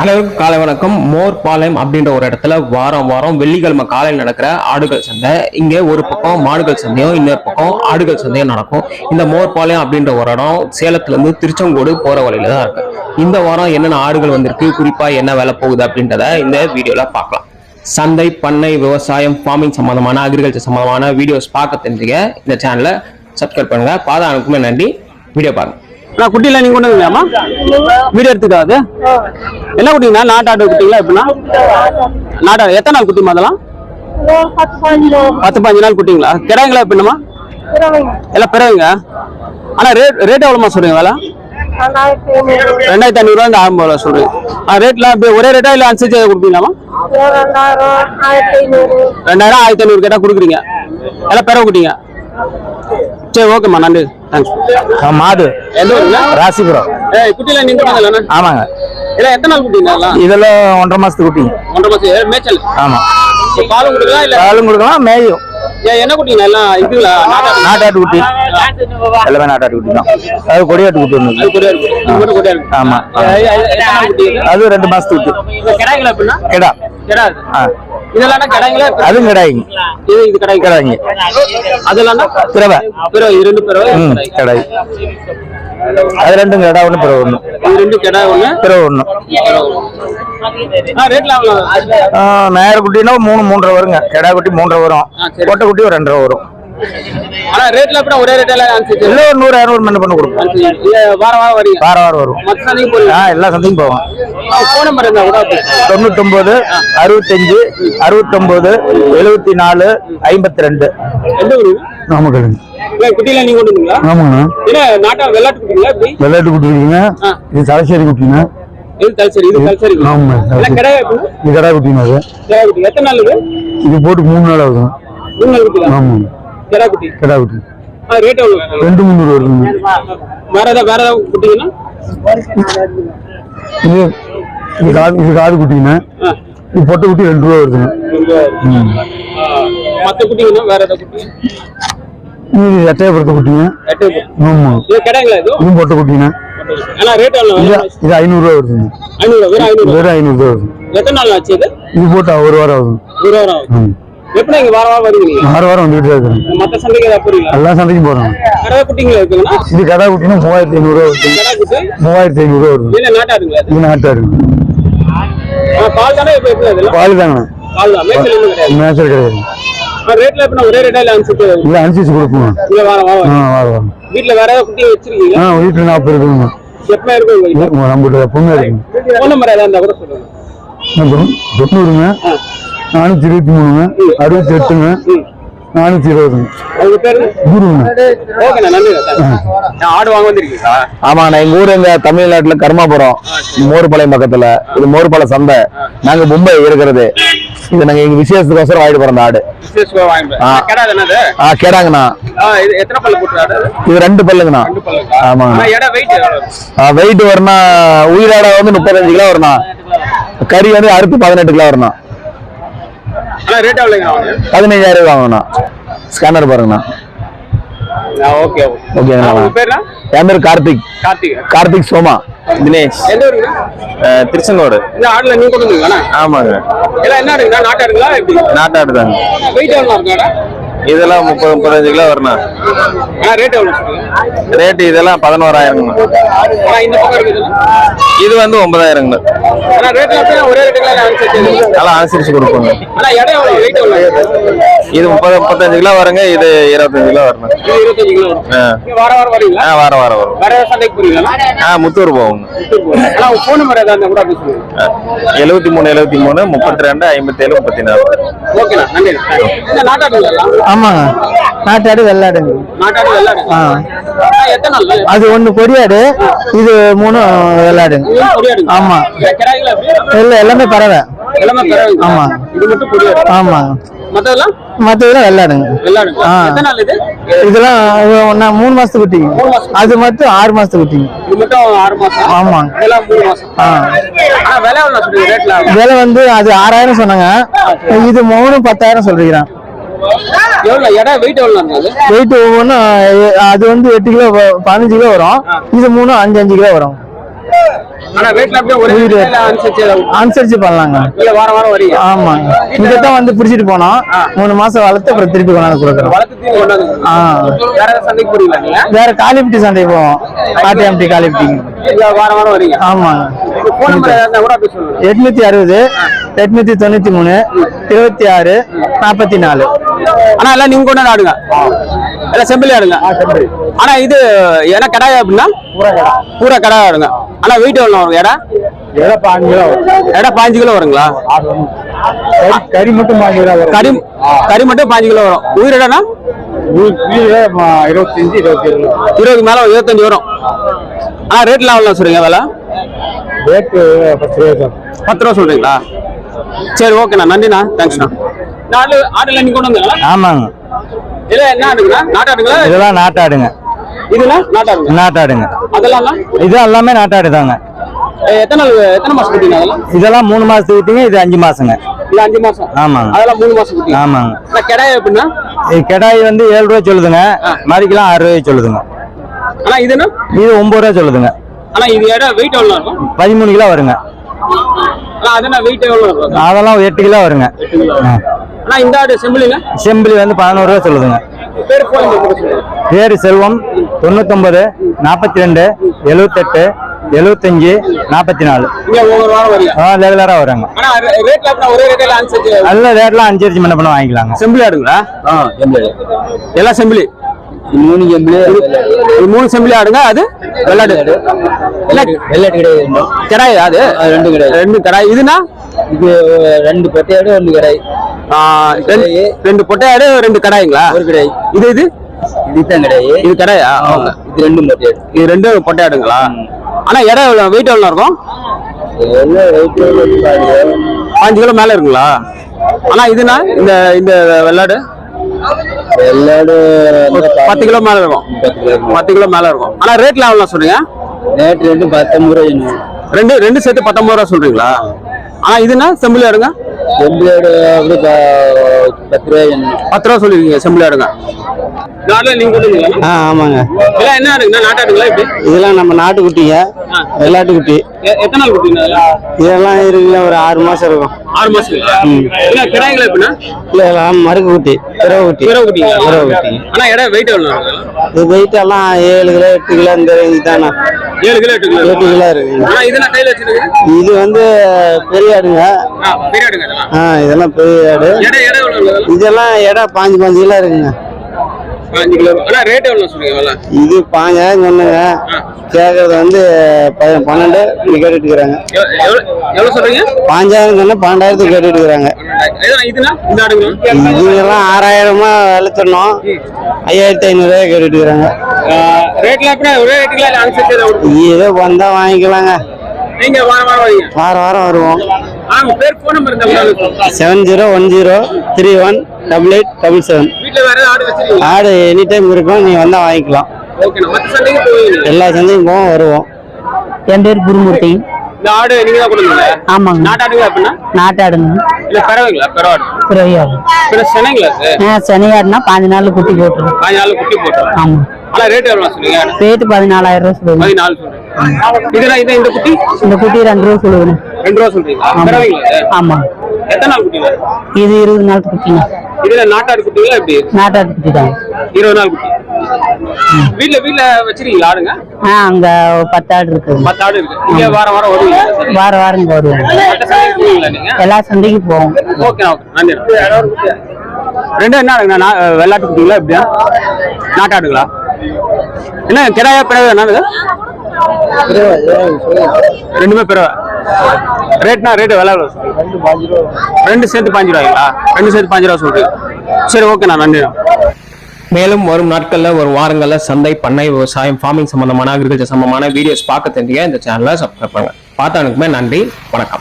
அனைவருக்கும் காலை வணக்கம். மோர்பாளையம் அப்படின்ற ஒரு இடத்துல வாரம் வாரம் வெள்ளிக்கிழமை காலையில் நடக்கிற ஆடுகள் சந்தை. இங்கே ஒரு பக்கம் மாடுகள் சந்தையும் இன்னொரு பக்கம் ஆடுகள் சந்தையும் நடக்கும். இந்த மோர்பாளையம் அப்படின்ற ஒரு இடம் சேலத்துலேருந்து திருச்செங்கோடு போகிற வழியில தான் இருக்கு. இந்த வாரம் என்னென்ன ஆடுகள் வந்திருக்கு குறிப்பாக என்ன வேலை போகுது அப்படின்றத இந்த வீடியோவில் பார்க்கலாம். சந்தை பண்ணை விவசாயம் ஃபார்மிங் சம்மந்தமான அக்ரிகல்ச்சர் சம்மந்தமான வீடியோஸ் பார்க்க தெரிஞ்சுக்க இந்த சேனலை சப்ஸ்கிரைப் பண்ணுங்க. பாதானுக்குமே நன்றி. வீடியோ பாருங்கள் அண்ணா குட்டிலாம் நீங்க கொண்டு வந்தீங்களாமா வீடியோ எடுத்துக்காது. என்ன குட்டிங்கண்ணா? நாட்டாடு குட்டிங்களா எப்படின்னா நாட்டாடு எத்தனை நாள் குட்டிமா அதெல்லாம்? பத்து பதினஞ்சு நாள் குட்டிங்களா? கிடாய்ங்களா எப்படின்னா எல்லாம் பிறகுங்க. ஆனா ரேட் ரேட் எவ்வளோமா சொல்றீங்க வேலை? ரெண்டாயிரத்தி ஐநூறுரூவா இந்த ஆரம்ப ரூபா சொல்றீங்க. ஆ ரேட்லாம் ஒரே ரேட்டா இல்லை அனுசரிச்சு கொடுப்பீங்களாமா ரெண்டாயிரம் ஆயிரத்தி ஐநூறு கேட்டா கொடுக்குறீங்க. எல்லாம் பிறகு குட்டிங்க. சரி ஓகேம்மா நன்றி. தேங்க்ஸ் மாடு. எந்த ஊருங்க? ராசிபுரம். ஏய் குட்டிலாம் நீங்க ஆமாங்க. இதெல்லாம் எத்தனை நாள் குட்டிங்க எல்லாம் இதெல்லாம் ஒன்றரை மாசத்துக்கு குட்டிங்க. ஒன்றரை மாசம் மேய்ச்சல். ஆமா. இப்போ பாலும் கொடுக்கலாம் இல்ல? பாலும் கொடுக்கலாம் மேயும். ஏன் என்ன குட்டிங்க எல்லாம்? இதுங்களா நாட்டாடு நாட்டாட்டு குட்டி. எல்லாமே நாட்டாட்டு குட்டி தான். அது கொடியாட்டு குட்டி ஒன்று ஆமா? அது ரெண்டு மாசத்துக்கு குட்டி. கிடா. இதெல்லாம் கிடாய்ங்களா அதுவும் கிடாய்ங்க இது இது கிடாய். கிடாய்ங்க அதெல்லாம் பிறவை கிடாய். அது ரெண்டும் கிடா ஒன்று பிறவை ஒன்று இது ரெண்டு கிடாய் ஒண்ணு. பிறவை ஒன்று நேர குட்டினா மூணு மூன்றரை வருங்க. கிடா குட்டி மூன்றரை வரும். கொட்டை குட்டி ஒரு ரெண்டரை வரும். ஆனா ரேட்ல எப்படி ஒரே ரேட்ல இல்லை ஒரு நூறு இரநூறு மணி பண்ணி கொடுப்போம் வார வாரம் வரீங்க. வார வாரம் வரும். மற்ற சந்தைக்கு போறீங்க எல்லா சந்தையும் போவோம். போன் நம்பர் இருந்தா கூட தொண்ணூத்தொன்பது அறுபத்தஞ்சு அறுபத்தொன்பது எழுபத்தி நாலு ஐம்பத்தி ரெண்டு எந்த ஊரு? நாமக்கல். குட்டிலாம் நீங்க கொண்டு ஆமாங்கண்ணா என்ன நாட்டா வெள்ளாட்டு குட்டிங்களா வெள்ளாட்டு குட்டிங்க. இது தலைச்சேரி குட்டிங்க. இது கல்ச்சர் இது கல்ச்சர் ஆமா, எல்லாம் இது கடா குட்டிங்க அது. கிடா எத்தனை நாள் இது? போட்டு மூணு நாள் ஆகுது மூணு நாள் குட்டி ஆமாங்க. கிடா குட்டி கடா குட்டி ஆ ரேட் எவ்வளவு? ரெண்டு முந்நூறு வருதுங்க வேற ஏதாவது வேற ஏதாவது குட்டிங்கன்னா? இது காது இது காது குட்டிங்க ஆ, இது பொட்டை குட்டி ரெண்டு ரூபா வருதுங்க. ம். ஆ, மத்த குட்டிங்கன்னா வேற ஏதாவது குட்டி? இது எட்டயபுரத்து குட்டிங்க. ஆமா. இதுவும் பொட்டை குட்டிங்க. ஆனா ரேட் இது இது ஐநூறுரூவா வருதுங்க. ஐநூறு ஐநூறு ஐநூறுரூவா வருது. எத்தனை நாள் ஆச்சு இது? போட்டு ஒரு வாரம் ஆகுது. ஒரு வாரம் ஆகுது. எப்படி இங்க வார வாரம் வருவீங்க? நீங்க? வாரம் வந்துகிட்டு தான் மத்த சந்தைக்கு ஏதாவது போறீங்களா? எல்லா சந்தைக்கும் வேற ஏதாவது குட்டிங்களா இருக்குங்களா இது கடா குட்டினா மூவாயிரத்தி ஐநூறுரூவா வருது. கிடா மூவாயிரத்தி ஐநூறுரூவா வருது. இல்ல நாட்டாடுங்களா அது இது? நாட்டா இருக்கு பால் தானே இப்ப எப்படி பால் தாங்கண்ணா பால் தான். மேய்ச்சல் இன்னும் கிடையாது. மேட்சர் கிடையாது. ரேட்ல எப்ப ஒரே ரேட்டா இல்ல அனுப்பிச்சு இல்லை அனுசரிச்சு கொடுப்போம். இல்ல வாரம் வாரம் வாரம் வாரம். வீட்டுல வேற ஏதாவது குட்டி வச்சிருக்கீங்களா? ஆ வீட்டில் நாற்பது இருக்குங்க எப்ப இருக்கும் உங்க வீட்டுல நம்மகிட்ட எப்பவுமே இருக்குங்க போன் நம்பர் ஏதாவது இருந்தா கூட சொல்லுங்க. தொண்ணூறுங்க நானூற்றி இருபத்தி மூணுங்க. அறுபத்தி எட்டுங்க. நானூற்றி இருபதுங்க. ஆடு வாங்க வந்திருக்கீங்களா? ஆமாண்ணா எங்க ஊர் எங்க தமிழ்நாட்டுல கர்மாபுரம். மோர்பாளையம் பக்கத்துல. இது மோர்பாளையம் சந்தை. நாங்க மும்பை இருக்கிறது. இது நாங்க எங்க விசேஷத்துக்கோசரம் வாங்கிட்டு போறோம் ஆடு. கேடாங்கண்ணா. ஆ, இது ரெண்டு பல்லுங்கண்ணா? ஆமாங்கண்ணா. வெயிட் வெயிட் வரணும் உயிராட வந்து முப்பத்தஞ்சு கிலோ வரணும் கறி வந்து அறுத்து பதினெட்டு கிலோ எவ்வளோங்க பதினஞ்சாயிரம் ரூபாய் வாங்கணும் ஸ்கேனர் பாருங்கண்ணா. ஓகே பேர்னா என் பேர் கார்த்திக். கார்த்திக். கார்த்திக் சோமா. தினேஷ். எந்த ஊருங்க? திருச்செங்கோடு. இந்த ஆடுல நீங்க கொண்டு ஆமாங்க. எல்லாம் என்ன ஆடுங்களா நாட்டு ஆடுங்களா எப்படி? நாட்டாடு தாங்க வெயிட் எவ்வளோ இதெல்லாம் முப்பது முப்பத்தஞ்சு கிலோ வரணும். ஆ ரேட் எவ்வளோ ரேட்டு இதெல்லாம் பதினோராயிரங்க ஆனா இந்த பக்கம் இருக்குது இது வந்து ஒன்பதாயிரங்க ஆனா ரேட்ல அப்படியே ஒரே ரேட்டுங்களா அனுசரிச்சு நல்லா அனுசரிச்சு கொடுப்போங்க. இது முப்பது முப்பத்தஞ்சு கிலோ வருங்க இது இருபத்தஞ்சு கிலோ வரணும். ஆ. வார வாரம் வாரம் ஆ முத்தூர் போவோங்க. எழுபத்தி மூணு எழுபத்தி மூணு முப்பத்தி ரெண்டு ஐம்பத்தி ஏழு முப்பத்தி நாலு. ஆமாங்க நாட்டாடு வெள்ளாடுங்க. ஆ. அது ஒண்ணு கொடியாடு இது மூணு வெள்ளாடுங்க. பொடியாடு ஆமா. இல்ல எல்லாமே பறவை. ஆமா. பொடியாடு மத்ததெல்லாம்? மற்றதெல்லாம் வெள்ளாடுங்க. வெள்ளாடு ஆ. இதெல்லாம் மூணு மாசத்து குட்டிங்க அது மட்டும் ஆறு மாசத்து குட்டிங்க ஆமாங்க ஆ. விலை வந்து அது ஆறாயிரம் சொன்னாங்க. இது மூணு பத்தாயிரம் சொல்றீங்க. எடை வெயிட் இருக்கும் அது? வெயிட் ஒவ்வொன்றும் அது வந்து எட்டு கிலோ பதினஞ்சு கிலோ வரும். இது மூணு அஞ்சு அஞ்சு கிலோ வரும். அனுசரிச்சு பண்ணலாங்க. இல்ல வாரம் வாரம் வரீங்க ஆமா. இங்க தான் வந்து பிடிச்சிட்டு போனோம். மூணு மாசம் வளர்த்து அப்புறம் திருப்பி கொண்டாந்து கொடுக்குறோம். வேற காலிப்பிட்டி சந்தை போவோம். ஆட்டிஎம்டி காலிப்பிட்டி இல்ல வாரம் வாரம் வரீங்க ஆமாங்க எட்நூத்தி அறுபது எட்நூத்தி தொண்ணூத்தி மூணு இருபத்தி ஆறு நாற்பத்தி நாலு. ஆனா எல்லாம் நீங்க கொண்டு ஆடுங்க. எல்லாம் செம்பிளி ஆடுங்க. ஆனா இது என்ன கடாயா அப்படின்னா? பூரா கடாயா ஆடுங்க. ஆனா வெயிட் எவ்வளவு வரும்? எடை? எடை பாஞ்சு கிலோ வருங்களா? கறி மட்டும் கறி கறி மட்டும் பாஞ்சு கிலோ வரும். உயிர் எடைனா? இருபத்தஞ்சு இருபத்தி ஏழு இருபது மேல இருபத்தஞ்சு வரும். ஆனா ரேட்லாம் எவ்வளோ சொல்றீங்க விலை? ரேட்டு பத்து ரூபா பத்து ரூபா சொல்றீங்களா? சரி ஓகேண்ணா நன்றிண்ணா. தேங்க்ஸ்ண்ணா ஆடு ஆடுல நீங்க கொண்டு வந்தீங்களா? ஆமாங்க. இல்ல என்ன ஆடுங்களா? நாட்டாடுங்களா? இதெல்லாம் நாட்டாடுங்க. இதுனா நாட்டாடுங்க நாட்டாடுங்க. அதெல்லாம்? இது எல்லாமே நாட்டாடு தாங்க எத்தனை எத்தனை மாசம் குட்டிங்க அதெல்லாம்? இதெல்லாம் மூணு மாசத்துக்கு இது அஞ்சு மாசங்க. இல்ல அஞ்சு மாசம்? ஆமாங்க. அதெல்லாம் மூணு மாசம் குட்டி ஆமாங்க. கிடாய் எப்படின்னா? இது கிடாய் வந்து ஏழு சொல்லுதுங்க மறிக்கலாம் ஆறு ரூபாய் சொல்லுதுங்க. ஆனா இதுனா இது ஒன்பது ரூபா சொல்லுதுங்க. ஆனா இது இடம் வெயிட் எவ்வளவு இருக்கும்? பதிமூணு கிலோ வருங்க. அதெல்லாம் எட்டு கிலோ வருங்க. ஆ. ஆனா இந்த ஆடு செம்பிளிங்க செம்பிலி வந்து பதினோரு ரூபா சொல்லுதுங்க. பேர் செல்வம் தொண்ணூத்தொன்பது நாற்பத்தி ரெண்டு எழுவத்தெட்டு எழுவத்தஞ்சு நாற்பத்தி நாலு வாரம் வரீங்க. ரெகுலரா நல்ல ரேட்லாம் அஞ்சரிச்சு மண்ண பண்ண வாங்கிக்கலாங்க. செம்பிளி ஆடுங்களா? எல்லாம் செம்பிளி மூணு இது மூணு செம்பிளி ஆடுங்க அது வெள்ளாடு. இல்ல வெள்ளாட்டு கிடையாது கிடாய் அது ரெண்டு கிடையாது. ரெண்டு கிடாய். இதுனா? இது ரெண்டு பட்டையாடு ஒன்று கடை ஆ, ரெண்டு பொட்டையாடு ரெண்டு கடாய்ங்களா? ஒரு கடை இது இது? இதுதான் கடை இது கடாயா? இது ரெண்டும் பட்டையாடு. இது ரெண்டு பொட்டையாடுங்களா? ஆனா இடம் எவ்வளவு? வெயிட் எவ்வளவு இருக்கும்? பாஞ்சு கிலோ மேல இருக்குங்களா? ஆனா இதுனா இந்த இந்த வெள்ளாடு? வெள்ளாடு பத்து கிலோ மேல இருக்கும். பத்து கிலோ மேல இருக்கும். ஆனா ரேட்ல எவ்வளவு சொல்றீங்க நேற்று ரெண்டு பத்தொன்பது ரூபாய் ரெண்டு ரெண்டு சேர்த்து பத்தொன்பது ரூபா சொல்றீங்களா? ஆனா இதுனா செம்பிளி ஆடுங்க செம்பிளாடு அப்படி ப- பத்து ரூபாய் பத்து ரூபா சொல்லிருக்கீங்க செம்பிளி ஆடுங்க ஆ ஆமாங்க. என்ன இதெல்லாம் நம்ம நாட்டுக்குட்டிங்க. வெள்ளாட்டுக்குட்டி. எத்தனை நாள் குட்டிங்க? இதெல்லாம் இருக்குல்ல ஒரு ஆறு மாசம் இருக்கும். ஆறு மாசங்களா இல்ல கிடாய்ங்களா எப்படின்னா இல்ல மறுக்கு குட்டி பிறகு குட்டி பிறகு குட்டி ஆனா இடம் வெயிட் இருக்கும்? இது வெயிட் எல்லாம் ஏழு கிலோ எட்டு கிலோ இந்த ரேஞ்சு தானே ஏழு கிலோ எட்டு கிலோ. எட்டு கிலோ இருக்கு. ஆனா இது நான் கையில வச்சிருக்கேன் இது வந்து பெரிய ஆடுங்க. பெரிய ஆடுங்க ஆ இதெல்லாம் பெரிய ஆடு? இதெல்லாம் இடம் பாஞ்சு பாஞ்சு கிலோ இருக்குங்க. அஞ்சு கிலோ. ஆனா ரேட் எவ்வளவு சொல்றீங்க இது பாஞ்சாயிரம் சொன்னங்க கேட்கறது வந்து பன்னெண்டு கேட்டுட்டு இருக்கிறாங்க சொல்றீங்க? பாஞ்சாயிரம் சொன்னா பன்னெண்டாயிரத்துக்கு கேட்டுட்டு இருக்கிறாங்க இதுங்கெல்லாம் ஆறாயிரமா வேலை சொன்னோம் ஐயாயிரத்தி ஐநூறுரூவா கேட்டுட்டு இருக்கிறாங்க. ஏதோ வந்தா வாங்கிக்கலாங்க. நீங்க வாரம் வாரம் வாரம் வாரம் வருவோம். Seven zero one zero three one double eight double seven ஆடு வச்சிருக்கீங்க ஆடு எனி டைம் இருக்கும் நீ வந்தா வாங்கிக்கலாம். எல்லா சந்தையும் போவோம் வருவோம். என் பேர் குருமூர்த்தி. இந்த ஆடு நீங்க தான் கொடுங்க ஆமாங்க. நாட்டாடுங்களா அப்படின்னா நாட்டாடுங்க. இல்ல பறவைங்களா? பரவாடு பிறவியாடு பிற சென்னைங்களா சார் ஆ சனியாடுனா பாஞ்சு நாள் குட்டி போட்டுரும். பாஞ்சு நாள் குட்டி ஆமா. ஆனா ரேட் எவ்வளவு பதினாலாயிரம் ரூபா சொல்லுங்க பதினாலு இதுனா இது இந்த குட்டி? இந்த குட்டி ரெண்டு ரூபா ரெண்டு ரூபா சொல்றீங்களா? பறவைங்களா சார் ஆமா. எத்தனை நாள் குட்டி இது இருபது நாள் குட்டிங்க. இதுல நாட்டாடு குட்டிங்களா எப்படி? நாட்டாடு குட்டி தான் இருபது நாள் குட்டி. வீட்ல வீட்ல வச்சிருக்கீங்களா ஆடுங்க? ஆ அங்க பத்து ஆடு இருக்குது பத்து ஆடு இருக்கு. இங்க வாரம் வாரம் வருவீங்க வாரம் வாரம் இங்க வருவோம். எல்லா சந்தைக்கும் போவோம். Okay okay. நன்றி ரெண்டும் என்ன ஆடுங்க? நா- வெள்ளாட்டு குட்டிங்களா எப்படியா? நாட்டாடுங்களா என்ன கிராயா பிறவை என்னது ரெண்டுமே பிறவை. ரேட்னா ரேட்டு விலை ரெண்டு சேர்த்து பாஞ்சு ரூபாய்ங்களா? ரெண்டு சேர்த்து பாஞ்சு ரூபா சொல்றீங்க. சரி ஓகேண்ணா நன்றி மேலும் வரும் நாட்கள்ல ஒரு வாரங்கள்ல சந்தை பண்ணை விவசாயம் ஃபார்மிங் சம்பந்தமான அக்ரிகல்ச்சர் சம்பந்தமான வீடியோஸ் பார்க்க தெரிஞ்சுக்க இந்த சேனலை சப்ஸ்கிரைப் பண்ணுங்க. பார்த்தவனுக்குமே நன்றி வணக்கம்.